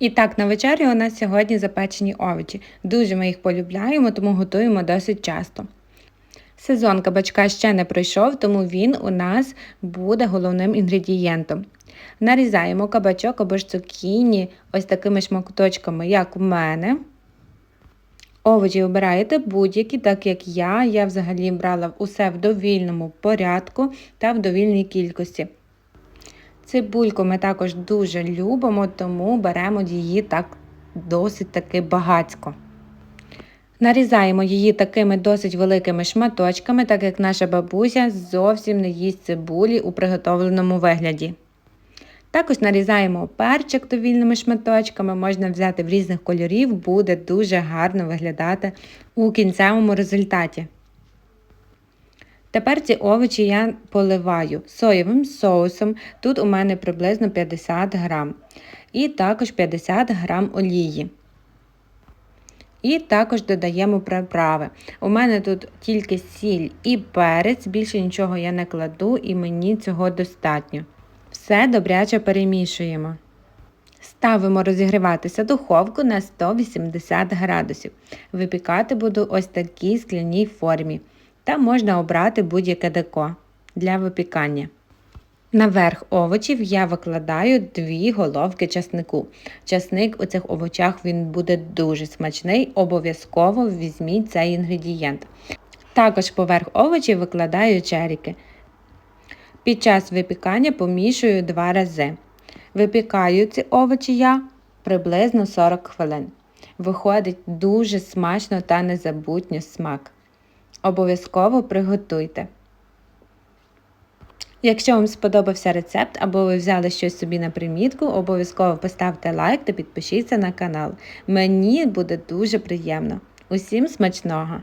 І так, на вечері у нас сьогодні запечені овочі. Дуже ми їх полюбляємо, тому готуємо досить часто. Сезон кабачка ще не пройшов, тому він у нас буде головним інгредієнтом. Нарізаємо кабачок або ж цукіні ось такими шматочками, як у мене. Овочі обираєте будь-які, так як я. Я взагалі брала усе в довільному порядку та в довільній кількості. Цибульку ми також дуже любимо, тому беремо її так досить таки багацько. Нарізаємо її такими досить великими шматочками, так як наша бабуся зовсім не їсть цибулі у приготовленому вигляді. Також нарізаємо перчик довільними шматочками, можна взяти в різних кольорів, буде дуже гарно виглядати у кінцевому результаті. Тепер ці овочі я поливаю соєвим соусом. Тут у мене приблизно 50 грам. І також 50 грам олії. І також додаємо приправи. У мене тут тільки сіль і перець, більше нічого я не кладу, і мені цього достатньо. Все добряче перемішуємо. Ставимо розігріватися духовку на 180 градусів. Випікати буду ось такій скляній формі. Та можна обрати будь-яке деко для випікання. Наверх овочів я викладаю дві головки часнику. Часник у цих овочах він буде дуже смачний, обов'язково візьміть цей інгредієнт. Також поверх овочів викладаю черіки. Під час випікання помішую два рази. Випікаю ці овочі я приблизно 40 хвилин. Виходить дуже смачно та незабутньо смак. Обов'язково приготуйте. Якщо вам сподобався рецепт або ви взяли щось собі на примітку, обов'язково поставте лайк та підпишіться на канал. Мені буде дуже приємно. Усім смачного!